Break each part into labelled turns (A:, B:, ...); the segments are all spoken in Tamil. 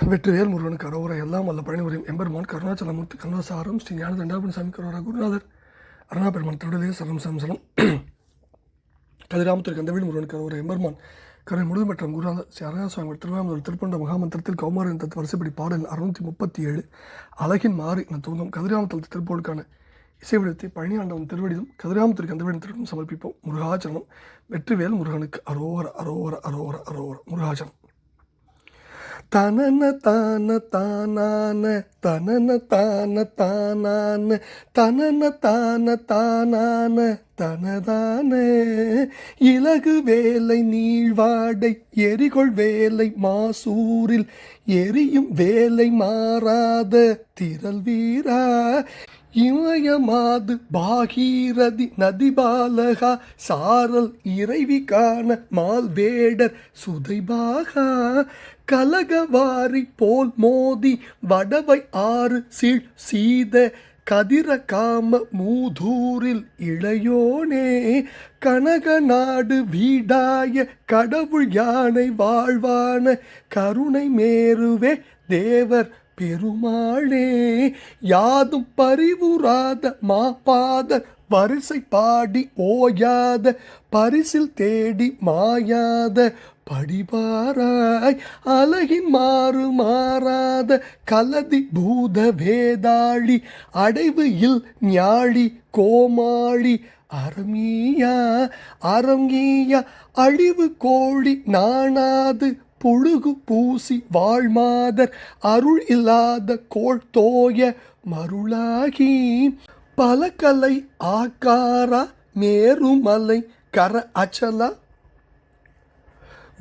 A: வெற்றிவேல் முருகனுக்கு அரோவரை எல்லாம் வல்ல பழனிவரையும் எம்பெருமான் கருணாச்சலமூர்த்தி கருணாசாரம் ஸ்ரீ ஞான தண்டாபன் சாமி கரோரா குருநாதர் அருணா பெருமான் திருடலே சரம் சரம் சரம் கதிராமத்திற்கு கந்தவேல் முருகனுக்கு அரோவரை எம்பெருமான் கருணை முழுதும் மற்றும் குருநாதர் ஸ்ரீ அருணா சுவாமி திருவாமூர் திருப்பண்ட மகாமந்திரத்தில் கௌமாரின் தத்து வரிசைப்படி பாடல் அறுநூற்றி முப்பத்தி ஏழு அழகின் மாறி என தோன்றும் கதிராமத்தல் திருப்போருக்கான இசை விடத்தை பழனி ஆண்டவன் திருவடியிலும் கதிராமத்திற்கு கந்தவேலின் திருடும் சமர்ப்பிப்போம். முருகாச்சரணம் வெற்றிவேல் முருகனுக்கு அரோவர அரோவர அரோவர அரோவர முருகாச்சரணம் தனன தான தானான தனன தான தானான தனன தான தானான தனதான. இலகு வேலை நீழ்வாடை எரிகொள் வேலை மாசூரில் எரியும் வேலை மாறாத திரள் வீரா. இமயமாது பாகீரதி நதிபாலகா சாரல் இறைவி காண மால்வேடர் சுதைபாகா கலகவாரி போல் மோதி வடவை ஆறு சீழ் சீத கதிரகாம மூதூரில் இளையோனே கனகநாடு வீடாய கடவுள் யானை வாழ்வான கருணை மேருவே தேவர் பெருமாளே யாதும் பரிவுறாத மாப்பாத வரிசை பாடி ஓயாத பரிசில் தேடி மாயாத படிபாராய் அழகின் மாறு மாறாத கலதி பூத வேதாளி அடைவு இல் ஞாழி கோமாளி அரமீயா அரங்கீயா அழிவு கோழி நாணாது புழுகு பூசி வாழ்மாதர் அருள் இல்லாத கோள் தோய மருளாகி. பலகலை ஆக்காரா மேருமலை கர அச்சலா.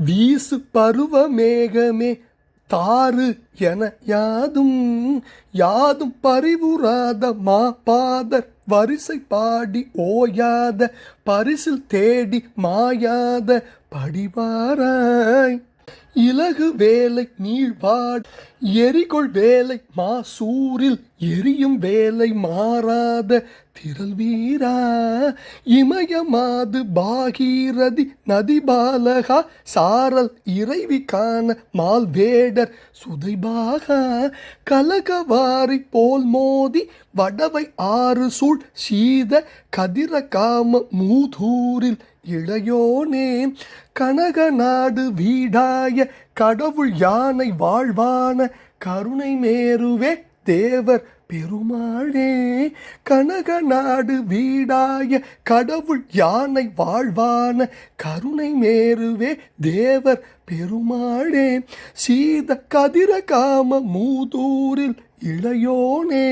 A: வீசு பருவ மேகமே தாறு என யாதும். யாதும் பரிவுறாத மாபாதர் வரிசை பாடி ஓயாத பரிசில் தேடி மாயாத படிவாராய். இலகு வேலை நீழ்வாட் எரிகொள் வேலை மாசூரில் எரியும் வேலை மாறாத திரள் வீரா இமயமாது பாகீரதி நதிபாலகா சாரல் இறைவி காண மால்வேடர் சுதைபாகா கலகவாரி போல் மோதி வடவை ஆறு சூழ் சீத கதிரகாம மூதூரில் இளையோனே கனகநாடு வீடாய கடவுள் யானை வாழ்வான கருணை மேருவே தேவர் பெருமாளே கனகநாடு வீடாய கடவுள் யானை வாழ்வான கருணை மேருவே தேவர் பெருமாளே சீத கதிர காம மூதூரில் இளையோனே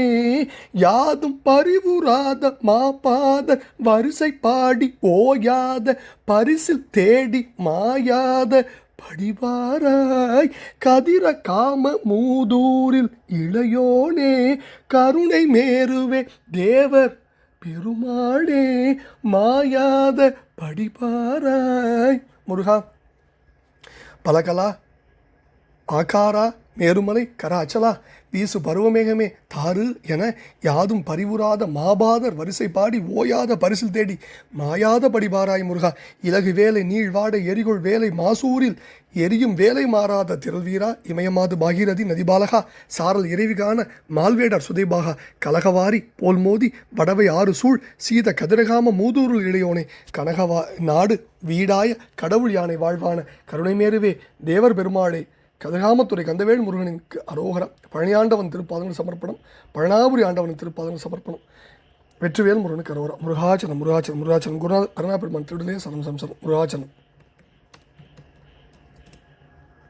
A: யாதும் பரிவுறாத மாப்பாத வரிசை பாடி ஓயாத பரிசில் தேடி மாயாத படிவாராய். கதிர காம மூதூரில் இளையோனே கருணை மேருவே தேவர் பெருமாளே மாயாத படிபாராய் முருகா பலகலா ஆகாரா மேருமலை கராச்சலா வீசு பருவமேகமே தாரு என யாதும் பரிவுறாத மாபாதர் வரிசை பாடி ஓயாத பரிசில் தேடி மாயாத படிபாராய் முருகா இலகு வேலை நீழ்வாட எரிகொள் வேலை மாசூரில் எரியும் வேலை மாறாத திரள்வீரா இமயமாது பாகீரதி நதிபாலகா சாரல் இறைவிகான மால்வேடர் சுதைபாகா கலகவாரி போல் மோதி வடவை ஆறு சூழ் சீத கதிரகாம மூதூருள் இளையோனே கனகவா நாடு வீடாய கடவுள் யானை வாழ்வான கருணைமேருவே தேவர் பெருமாளே கதிராமத்துறை கந்தவேல் முருகனுக்கு அரோகரம். பழனியாண்டவன் திருப்பாதங்கள் சமர்ப்பணம். பழனாபுரி ஆண்டவன் திருப்பாதங்கள் சமர்ப்பணம். வெற்றிவேல் முருகனுக்கு அரோகரம். முருகாச்சனம் முருகாச்சனம் முருகாச்சனம் குருநாத கருணாபெருமான் திருடலே சனம் சம்சனம் முருகாச்சனம்